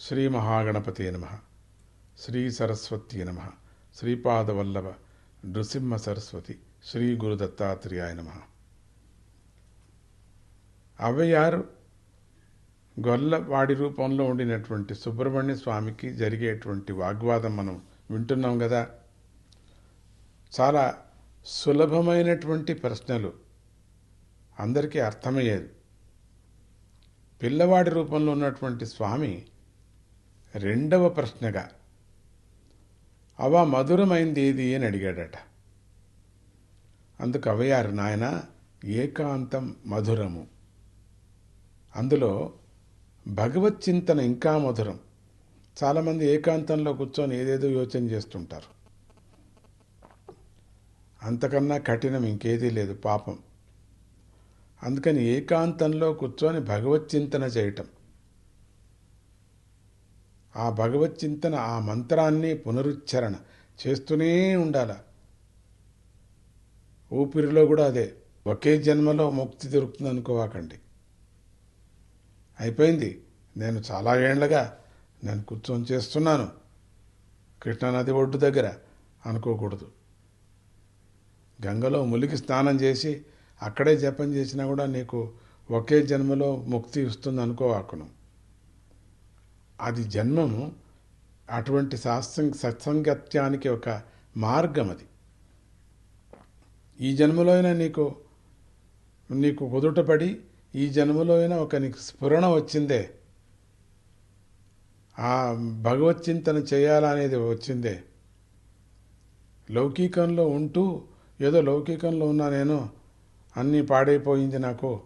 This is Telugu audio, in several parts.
శ్రీ మహాగణపతి నమ. శ్రీ సరస్వతి నమ. శ్రీపాదవల్లభ నృసింహ సరస్వతి శ్రీ గురు దత్తాత్రేయాయ నమ. అవ్వయారు గొల్లవాడి రూపంలో ఉండినటువంటి సుబ్రహ్మణ్య స్వామికి జరిగేటువంటి వాగ్వాదం మనం వింటున్నాం కదా చాలా సులభమైనటువంటి ప్రశ్నలు. అందరికీ అర్థమయ్యేది. పిల్లవాడి రూపంలో ఉన్నటువంటి స్వామి రెండవ ప్రశ్నగా అవ మధురమైంది ఏది అని అడిగాడట. అందుకు అవయారు నాయన ఏకాంతం మధురము. అందులో భగవత్ చింతన ఇంకా మధురం. చాలామంది ఏకాంతంలో కూర్చొని ఏదేదో యోచన చేస్తుంటారు. అంతకన్నా కఠినం ఇంకేదీ లేదు పాపం. అందుకని ఏకాంతంలో కూర్చొని భగవత్ చింతన చేయటం. ఆ భగవత్ చింతన ఆ మంత్రాన్ని పునరుచ్చరణ చేస్తూనే ఉండాల. ఊపిరిలో కూడా అదే. ఒకే జన్మలో ముక్తి దొరుకుతుంది అనుకోవాకండి అయిపోయింది. నేను చాలా ఏళ్ళగా నేను కూర్చొని చేస్తున్నాను. కృష్ణానది ఒడ్డు దగ్గర అనుకోకూడదు. గంగలో ములికి స్నానం చేసి అక్కడే జపం చేసినా కూడా నీకు ఒకే జన్మలో ముక్తి ఇస్తుంది అనుకోవాకును అది జన్మము అటువంటి సాత్సంగ సత్సంగత్యానికి ఒక మార్గం అది. ఈ జన్మలో అయినా నీకు నీకు కుదుటపడి ఈ జన్మలో అయినా ఒక నీకు స్ఫురణ వచ్చిందే. ఆ భగవత్ చింతన చేయాలనేది వచ్చిందే. లౌకికంలో ఉంటూ ఏదో లౌకికంలో ఉన్నా నేను అన్నీ పాడైపోయింది నాకు.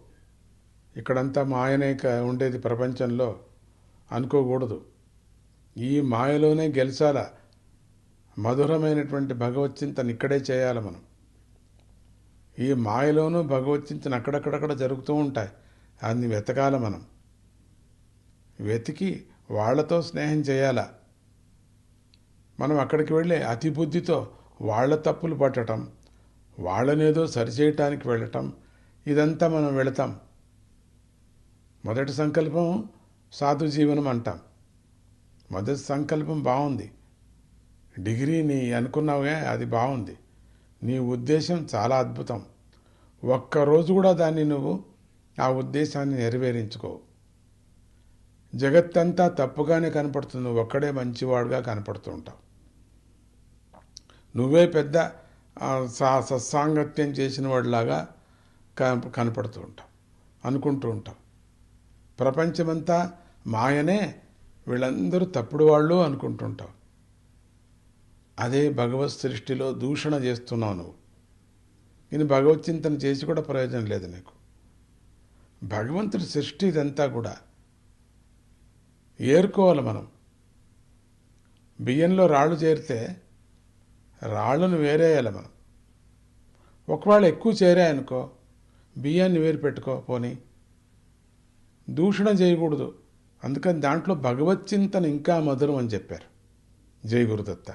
ఇక్కడంతా మాయనే ఉండేది ప్రపంచంలో. అనుకోకూడదు. ఈ మాయలోనే గెలిచాల. మధురమైనటువంటి భగవచ్చింతను ఇక్కడే చేయాలి మనం. ఈ మాయలోనూ భగవచ్చింతన అక్కడక్కడక్కడ జరుగుతూ ఉంటాయి. అన్ని వెతకాల మనం. వెతికి వాళ్ళతో స్నేహం చేయాలా. మనం అక్కడికి వెళ్ళి అతి బుద్ధితో వాళ్ళ తప్పులు పట్టడం వాళ్ళనేదో సరిచేయటానికి వెళ్ళటం ఇదంతా మనం వెళతాం. మొదటి సంకల్పం సాధు జీవనం అంటాం. మొదటి సంకల్పం బాగుంది. డిగ్రీ నీ అనుకున్నావుగా అది బాగుంది. నీ ఉద్దేశం చాలా అద్భుతం. ఒక్కరోజు కూడా దాన్ని నువ్వు ఆ ఉద్దేశాన్ని నెరవేరించుకోవు జగత్తంతా తప్పుగానే కనపడుతుంది. నువ్వు ఒక్కడే మంచివాడుగా కనపడుతూ ఉంటావు నువ్వే పెద్ద సత్సాంగత్యం చేసిన వాడిలాగా కనపడుతూ ఉంటావు. అనుకుంటూ ఉంటావు. ప్రపంచమంతా మాయనే వీళ్ళందరూ తప్పుడు వాళ్ళు అనుకుంటుంటావు. అదే భగవత్ సృష్టిలో దూషణ చేస్తున్నావు నువ్వు. నేను భగవత్ చింతన చేసి కూడా ప్రయోజనం లేదు నీకు. భగవంతుడి సృష్టి ఇదంతా కూడా. ఏరుకోవాలి మనం. బియ్యంలో రాళ్ళు చేరితే రాళ్ళను వేరేయాలి మనం. ఒకవేళ ఎక్కువ చేరాయనుకో బియ్యాన్ని వేరు పెట్టుకో పోనీ. దూషణ చేయకూడదు. అందుకని దాంట్లో భగవత్ చింతన ఇంకా మధురం అని చెప్పారు. జై గురుదత్త.